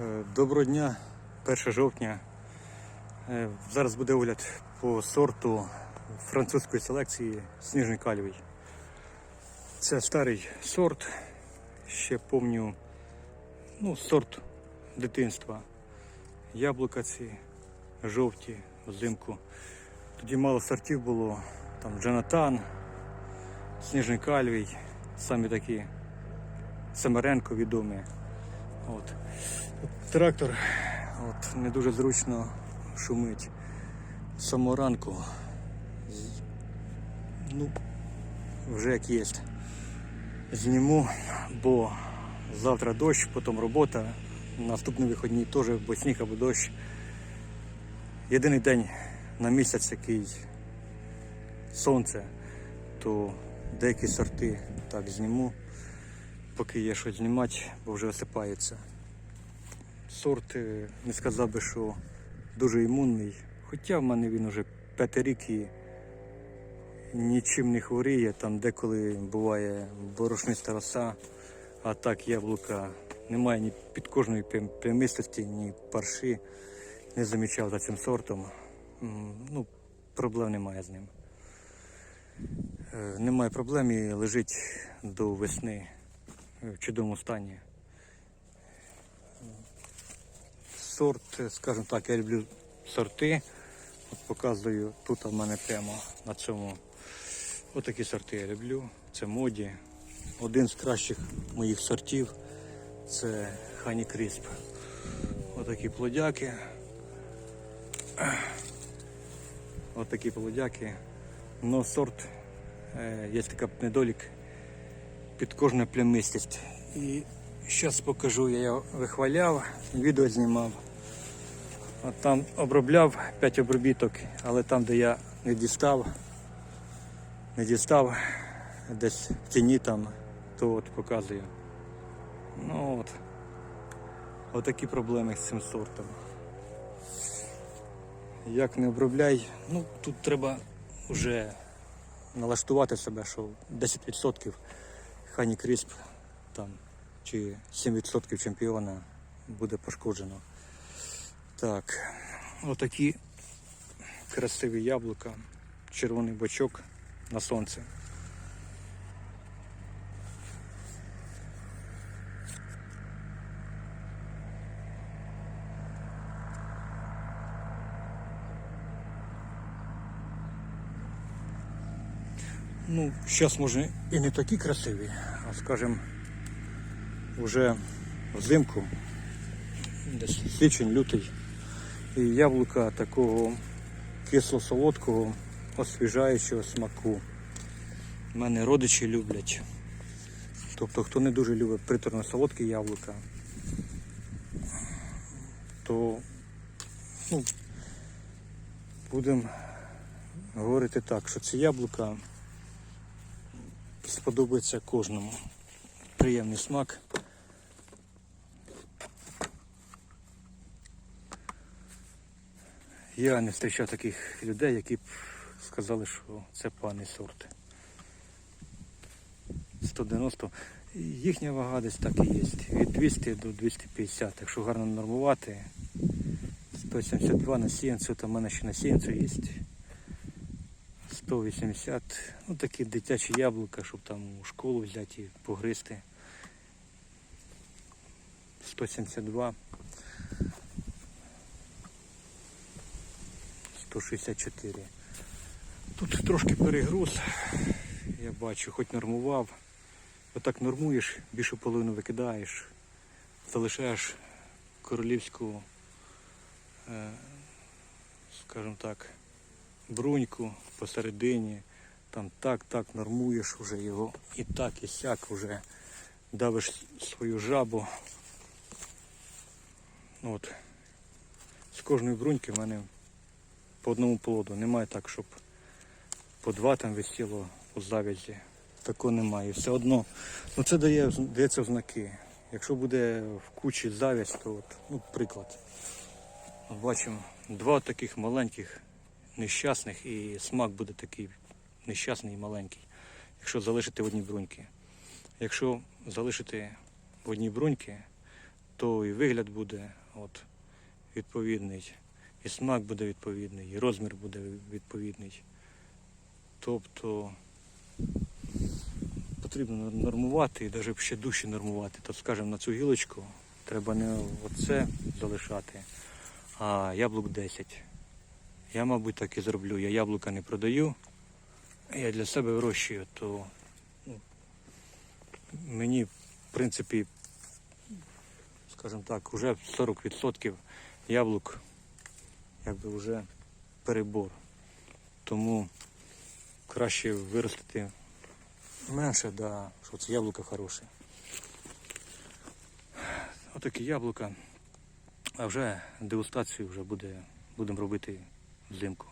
Е, Доброго дня, 1 жовтня. Е, Зараз буде огляд по сорту французької селекції Сніжний кальвій. Це старий сорт, ще помню, ну, сорт дитинства. Яблука ці жовті взимку. Тоді мало сортів було, там Джонатан, Сніжний кальвій, самі такі Самаренко відомі. От. Трактор от, не дуже зручно шумить. З самого ранку. Ну, вже як є. Зніму, бо завтра дощ, потім робота. Наступні вихідні теж або сніг, або дощ. Єдиний день на місяць, який сонце, то деякі сорти так зніму, поки є що знімати, бо вже осипається. Сорт е, не сказав би, що дуже імунний. Хоча в мене він уже п'ятий рік і нічим не хворіє. Там деколи буває борошниста роса, а так яблука немає ні підкожної плям- плямистості, ні парші. Не замічав за цим сортом. Ну, проблем немає з ним. Е, Немає проблем і лежить до весни в чудовому стані. сорт, скажімо так, я люблю сорти. От показую тут в мене прямо на цьому. Отакі сорти я люблю. Це моді. Один з кращих моїх сортів це Хані Крісп. Отакі плодяки. Отакі плодяки. Но сорт е, є така недолік під кожну плямистість. І зараз покажу, я його вихваляв, відео знімав. От там обробляв 5 обробіток, але там, де я не дістав, не дістав, десь в тіні там, то от показую. Ну от. Отакі проблеми з цим сортом. Як не обробляй, ну тут треба вже налаштувати себе, що 10% Хані Крісп там чи 7% чемпіона буде пошкоджено. Так, отакі красиві яблука, червоний бочок на сонце. Ну, зараз може і не такі красиві, а скажімо, вже взимку, десь січень, лютий. І яблука такого кисло-солодкого, освіжаючого смаку. У мене родичі люблять. Тобто, хто не дуже любить приторно-солодкі яблука, то ну, будемо говорити так, що ці яблука сподобаються кожному. Приємний смак. Я не зустрічав таких людей, які б сказали, що це поганий сорт. 190. Їхня вага десь так і є. Від 200 до 250. Якщо гарно нормувати, 172 на сіянцю, то в мене ще на сіянцю є. 180. Ну такі дитячі яблука, щоб там у школу взяти і погризти. 172. 164. Тут трошки перегруз, я бачу, хоч нормував. Отак нормуєш, більшу половину викидаєш, залишаєш королівську, е, скажімо так, бруньку посередині, там так, так нормуєш вже його і так, і сяк вже давиш свою жабу. Ну От. З кожної бруньки в мене по одному плоду. Немає так, щоб по два там висіло у завязі. Такого немає. Все одно, ну це дає, дається в знаки. Якщо буде в кучі завязь, то от, ну, приклад. Бачимо, два таких маленьких нещасних і смак буде такий нещасний і маленький, якщо залишити в одній бруньки. Якщо залишити в одній бруньки, то і вигляд буде от, відповідний, і смак буде відповідний, і розмір буде відповідний. Тобто потрібно нормувати і навіть ще дужче нормувати. То, скажімо, на цю гілочку треба не оце залишати, а яблук 10. Я, мабуть, так і зроблю. Я яблука не продаю, я для себе вирощую, то ну, мені, в принципі, скажімо так, вже 40% яблук якби вже перебор. Тому краще виростити менше, да, що це яблука хороше. Отакі яблука. А вже дегустацію вже буде, будемо робити взимку.